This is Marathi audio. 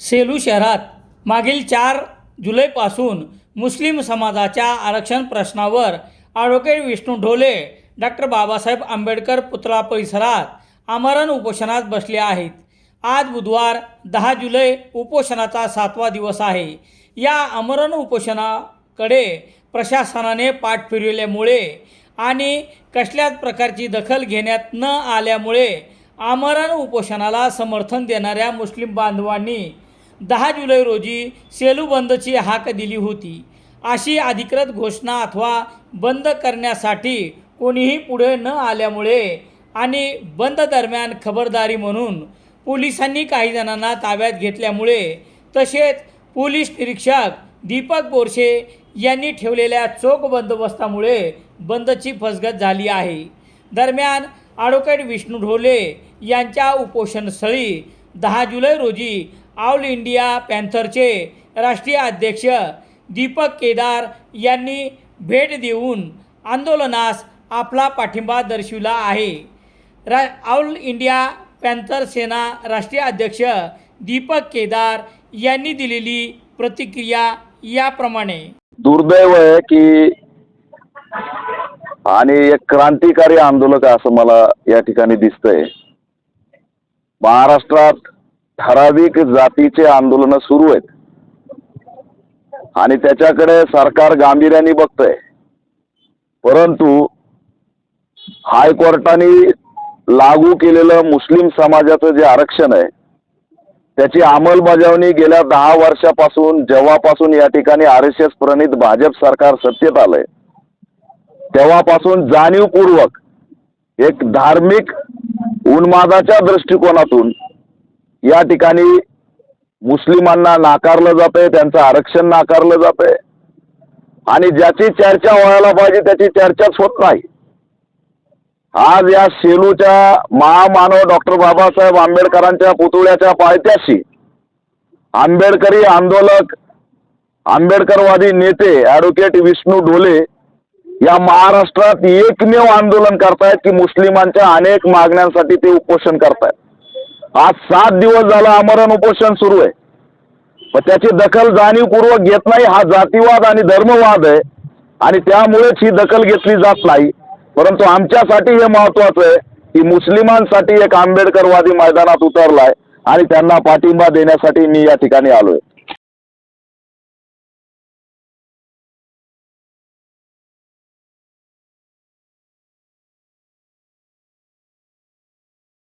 सेलू शहरात मागील चार जुलैपासून मुस्लिम समाजाच्या आरक्षण प्रश्नावर ॲडव्होकेट विष्णू ढोले डॉक्टर बाबासाहेब आंबेडकर पुतळा परिसरात आमरण उपोषणात बसले आहेत. आज बुधवार दहा जुलै उपोषणाचा सातवा दिवस आहे. या आमरण उपोषणाकडे प्रशासनाने पाठ फिरविल्यामुळे आणि कसल्याच प्रकारची दखल घेण्यात न आल्यामुळे आमरण उपोषणाला समर्थन देणाऱ्या मुस्लिम बांधवांनी दहा जुलै रोजी सेलू बंदची हाक दिली होती. अशी अधिकृत घोषणा अथवा बंद करण्यासाठी कोणीही पुढे न आल्यामुळे आणि बंद दरम्यान खबरदारी म्हणून पोलिसांनी काही जणांना ताब्यात घेतल्यामुळे तसेच पोलीस निरीक्षक दीपक बोरशे यांनी ठेवलेल्या चोख बंदोबस्तामुळे बंदची फसगत झाली आहे. दरम्यान ॲडव्होकेट विष्णू ढोले यांच्या उपोषणस्थळी दहा जुलै रोजी ऑल इंडिया पॅन्थरचे राष्ट्रीय अध्यक्ष दीपक केदार यांनी भेट देऊन आंदोलनास आपला पाठिंबा दर्शविला आहे. रा ऑल इंडिया पॅन्थर सेना राष्ट्रीय अध्यक्ष दीपक केदार यांनी दिलेली प्रतिक्रिया याप्रमाणे. दुर्दैव आहे की आणि एक क्रांतिकारी आंदोलक असं मला या ठिकाणी दिसतंय. महाराष्ट्रात ठराविक जातीचे आंदोलन सुरू आहेत. आणि त्याच्याकडे सरकार गांभीर्याने बघतंय. परंतु हायकोर्टाने लागू केलेलं मुस्लिम समाजाचं जे आरक्षण आहे त्याची अंमलबजावणी गेल्या दहा वर्षापासून जेव्हापासून या ठिकाणी आर एस एस प्रणित भाजप सरकार सत्तेत आलंय तेव्हापासून जाणीवपूर्वक एक धार्मिक उन्मादाच्या दृष्टिकोनातून या ठिकाणी मुस्लिमांना नाकारलं जातंय त्यांचं आरक्षण नाकारलं जातंय. आणि ज्याची चर्चा व्हायला पाहिजे त्याची चर्चाच होत नाही. आज या सेलूच्या महामानव डॉक्टर बाबासाहेब आंबेडकरांच्या पुतळ्याच्या पायथ्याशी आंबेडकरी आंदोलक आंबेडकरवादी नेते ॲडव्होकेट विष्णू ढोले या महाराष्ट्रात एकमेव आंदोलन करतायत की मुस्लिमांच्या अनेक मागण्यांसाठी ते उपोषण करतायत. आज सात दिवस झाला आमरण उपोषण सुरू आहे. पण त्याची दखल जाणीवपूर्वक घेत नाही हा जातीवाद आणि धर्मवाद आहे. आणि त्यामुळेच ही दखल घेतली जात नाही. परंतु आमच्यासाठी हे महत्वाचं आहे की मुस्लिमांसाठी एक आंबेडकरवादी मैदानात उतरलाय आणि त्यांना पाठिंबा देण्यासाठी मी या ठिकाणी आलोय.